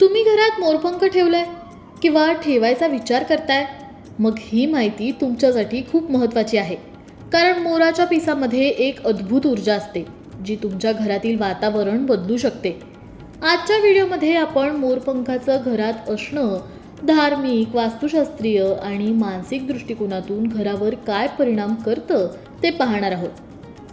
तुम्ही घरात मोरपंख ठेवलाय किंवा ठेवायचा विचार करताय? मग ही माहिती तुमच्यासाठी खूप महत्त्वाची आहे. कारण मोराच्या पिसामध्ये एक अद्भुत ऊर्जा असते जी तुमच्या घरातील वातावरण बदलू शकते. आजच्या व्हिडिओमध्ये आपण मोरपंखाचं घरात असणं धार्मिक वास्तुशास्त्रीय आणि मानसिक दृष्टिकोनातून घरावर काय परिणाम करतं ते पाहणार आहोत.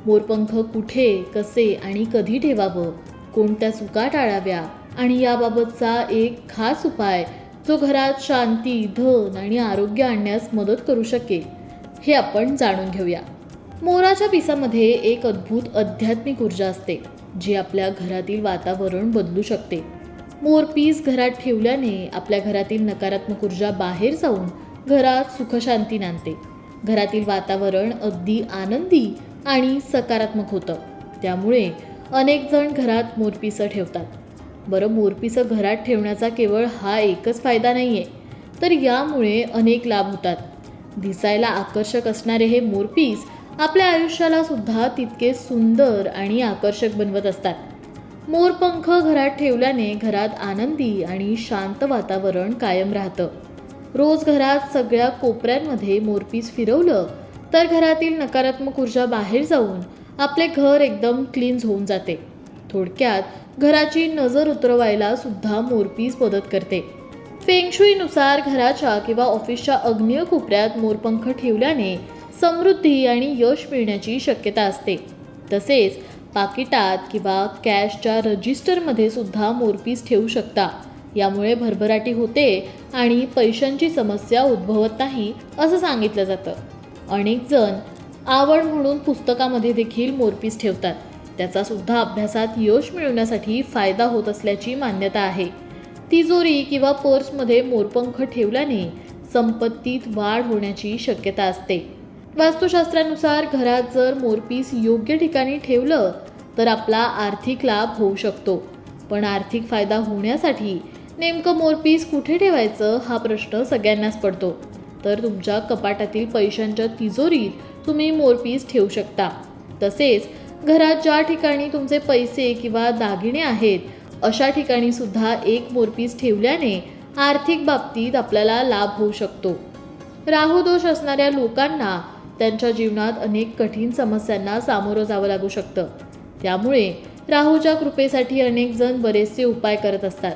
मोरपंख कुठे कसे आणि कधी ठेवावं? कोणत्या चुका टाळाव्या? आणि याबाबतचा एक खास उपाय जो घरात शांती धन आणि आरोग्य आणण्यास मदत करू शकेल हे आपण जाणून घेऊया. मोराच्या पिसामध्ये एक अद्भुत आध्यात्मिक ऊर्जा असते जी आपल्या घरातील वातावरण बदलू शकते. मोरपीस घरात ठेवल्याने आपल्या घरातील नकारात्मक ऊर्जा बाहेर जाऊन घरात सुखशांती नांदते. घरातील वातावरण अगदी आनंदी आणि सकारात्मक होतं. त्यामुळे अनेक जण घरात मोरपिसं ठेवतात. बरं मोरपीचं घरात ठेवण्याचा केवळ हा एकच फायदा नाही आहे तर यामुळे अनेक लाभ होतात. दिसायला आकर्षक असणारे हे मोरपीस आपल्या आयुष्याला सुद्धा तितके सुंदर आणि आकर्षक बनवत असतात. मोरपंख घरात ठेवल्याने घरात आनंदी आणि शांत वातावरण कायम राहतं. रोज घरात सगळ्या कोपऱ्यांमध्ये मोरपीस फिरवलं तर घरातील नकारात्मक ऊर्जा बाहेर जाऊन आपले घर एकदम क्लीन्स होऊन जाते. थोडक्यात घराची नजर उतरवायला सुद्धा मोरपीस मदत करते. फेंगशुईनुसार घराच्या किंवा ऑफिसच्या अग्नीय कोपऱ्यात मोरपंख ठेवल्याने समृद्धी आणि यश मिळण्याची शक्यता असते. तसेच पाकिटात किंवा कॅशच्या रजिस्टरमध्ये सुद्धा मोरपीस ठेवू शकता. यामुळे भरभराटी होते आणि पैशांची समस्या उद्भवत नाही असं सांगितलं जातं. अनेक जण आवड म्हणून पुस्तकामध्ये देखील मोरपीस ठेवतात. त्याचा सुद्धा अभ्यासात यश मिळवण्यासाठी फायदा होत असल्याची मान्यता आहे. तिजोरी किंवा पर्समध्ये मोरपंख ठेवल्याने संपत्तीत वाढ होण्याची शक्यता असते. वास्तुशास्त्रानुसार घरात जर मोरपीस योग्य ठिकाणी ठेवलं तर आपला आर्थिक लाभ होऊ शकतो. पण आर्थिक फायदा होण्यासाठी नेमकं मोरपीस कुठे ठेवायचं हा प्रश्न सगळ्यांनाच पडतो. तर तुमच्या कपाटातील पैशांच्या तिजोरीत तुम्ही मोरपीस ठेवू शकता. तसेच घरात ज्या ठिकाणी तुमचे पैसे किंवा दागिने आहेत अशा ठिकाणी सुद्धा एक मोरपीस ठेवल्याने आर्थिक बाबतीत आपल्याला लाभ होऊ शकतो. राहुदोष असणाऱ्या लोकांना त्यांच्या जीवनात अनेक कठीण समस्यांना सामोरं जावं लागू शकतं. त्यामुळे राहूच्या कृपेसाठी अनेक जण बरेचसे उपाय करत असतात.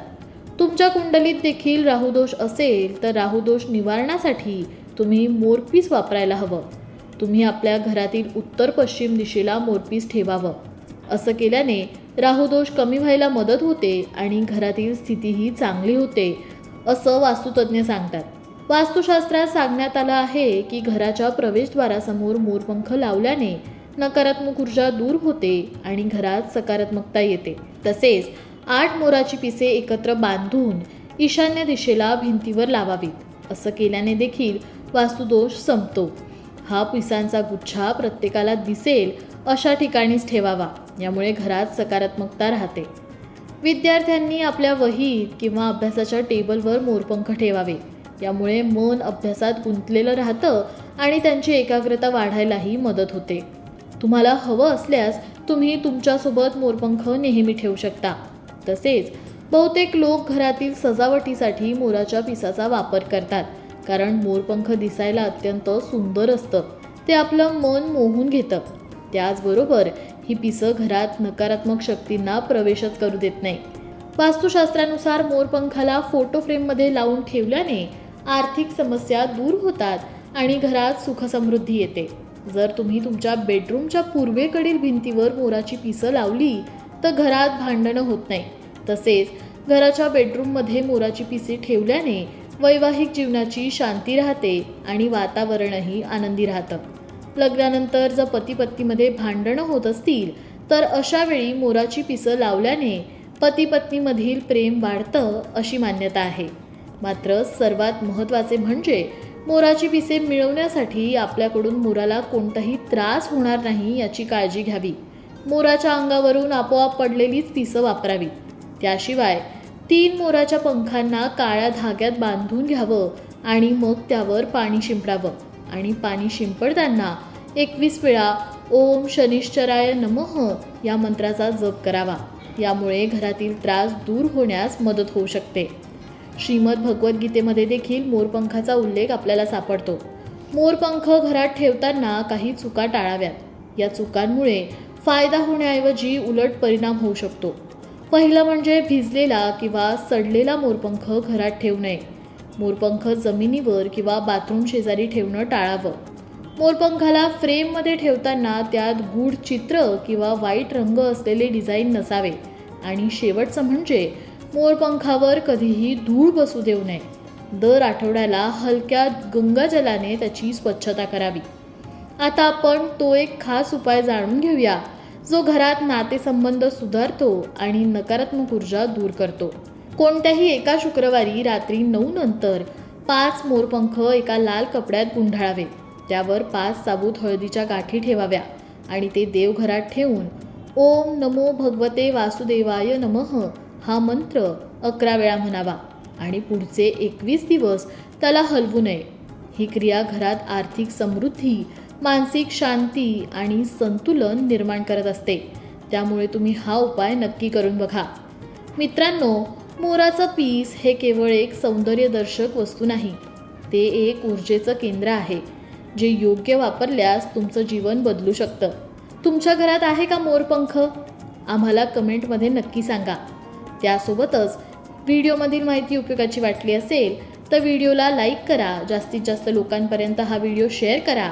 तुमच्या कुंडलीत देखील राहुदोष असेल तर राहुदोष निवारणासाठी तुम्ही मोरपीस वापरायला हवं. तुम्ही आपल्या घरातील उत्तर पश्चिम दिशेला मोरपीस ठेवावं. असं केल्याने राहुदोष कमी व्हायला मदत होते आणि घरातील स्थितीही चांगली होते असं वास्तुतज्ञ सांगतात. वास्तुशास्त्रात सांगण्यात आलं आहे की घराच्या प्रवेशद्वारासमोर मोरपंख लावल्याने नकारात्मक ऊर्जा दूर होते आणि घरात सकारात्मकता येते. तसेच आठ मोराची पिसे एकत्र बांधून ईशान्य दिशेला भिंतीवर लावावीत. असं केल्याने देखील वास्तुदोष संपतो. हा पिसांचा गुच्छा प्रत्येकाला दिसेल अशा ठिकाणीच ठेवावा. यामुळे घरात सकारात्मकता राहते. विद्यार्थ्यांनी आपल्या वहीत किंवा अभ्यासाच्या टेबलवर मोरपंख ठेवावे. यामुळे मन अभ्यासात गुंतलेलं राहतं आणि त्यांची एकाग्रता वाढायलाही मदत होते. तुम्हाला हवं असल्यास तुम्ही तुमच्यासोबत मोरपंख नेहमी ठेवू शकता. तसेच बहुतेक लोक घरातील सजावटीसाठी मोराच्या पिसाचा वापर करतात. कारण मोरपंख दिसायला अत्यंत सुंदर असतं. ते आपलं मन मोहून घेतं. त्याचबरोबर ही पिसं घरात नकारात्मक शक्तींना प्रवेशच करू देत नाही. वास्तुशास्त्रानुसार मोरपंखाला फोटो फ्रेममध्ये लावून ठेवल्याने आर्थिक समस्या दूर होतात आणि घरात सुखसमृद्धी येते. जर तुम्ही तुमच्या बेडरूमच्या पूर्वेकडील भिंतीवर मोराची पिसं लावली तर घरात भांडणं होत नाही. तसेच घराच्या बेडरूममध्ये मोराची पिसे ठेवल्याने वैवाहिक जीवनाची शांती राहते आणि वातावरणही आनंदी राहतं. लग्नानंतर जर पती पत्नीमध्ये भांडणं होत असतील तर अशा वेळी मोराची पिसं लावल्याने पती पत्नीमधील प्रेम वाढतं अशी मान्यता आहे. मात्र सर्वात महत्त्वाचे म्हणजे मोराची पिसे मिळवण्यासाठी आपल्याकडून मोराला कोणताही त्रास होणार नाही याची काळजी घ्यावी. मोराच्या अंगावरून आपोआप पडलेलीच पिसं वापरावी. त्याशिवाय तीन मोराच्या पंखांना काळ्या धाग्यात बांधून घ्यावं आणि मग त्यावर पाणी शिंपडावं. आणि पाणी शिंपडताना एकवीस वेळा ओम शनिश्चराय नमः या मंत्राचा जप करावा. यामुळे घरातील त्रास दूर होण्यास मदत होऊ शकते. श्रीमद भगवद्गीतेमध्ये देखील मोरपंखाचा उल्लेख आपल्याला सापडतो. मोरपंख घरात ठेवताना काही चुका टाळाव्यात. या चुकांमुळे फायदा होण्याऐवजी उलट परिणाम होऊ शकतो. पहिलं म्हणजे भिजलेला किंवा सडलेला मोरपंख घरात ठेवू नये. मोरपंख जमिनीवर किंवा बाथरूम शेजारी ठेवणं टाळावं. मोरपंखाला फ्रेममध्ये ठेवताना त्यात गूढ चित्र किंवा वाईट रंग असलेले डिझाईन नसावे. आणि शेवटचं म्हणजे मोरपंखावर कधीही धूळ बसू देऊ नये. दर आठवड्याला हलक्या गंगाजलाने त्याची स्वच्छता करावी. आता आपण तो एक खास उपाय जाणून घेऊया. जो घरात नातेसंबंध सुधारतो आणि नकारात्मक ऊर्जा दूर करतो. कोणत्याही एका शुक्रवारी रात्री नऊ नंतर पाच मोरपंख एका लाल कपड्यात गुंढाळावे त्यावर पाच साबूत हळदीच्या गाठी ठेवाव्या आणि ते देवघरात ठेवून ओम नमो भगवते वासुदेवाय नमः हा मंत्र अकरा वेळा म्हणावा आणि पुढचे एकवीस दिवस त्याला हलवू नये. ही क्रिया घरात आर्थिक समृद्धी मानसिक शांती आणि संतुलन निर्माण करत असते. त्यामुळे तुम्ही हा उपाय नक्की करून बघा. मित्रांनो मोराचं पीस हे केवळ एक सौंदर्यदर्शक वस्तू नाही ते एक ऊर्जेचं केंद्र आहे जे योग्य वापरल्यास तुमचं जीवन बदलू शकतं. तुमच्या घरात आहे का मोरपंख आम्हाला कमेंटमध्ये नक्की सांगा. त्यासोबतच व्हिडिओमधील माहिती उपयोगाची वाटली असेल तर व्हिडिओला लाईक करा जास्तीत जास्त लोकांपर्यंत हा व्हिडिओ शेअर करा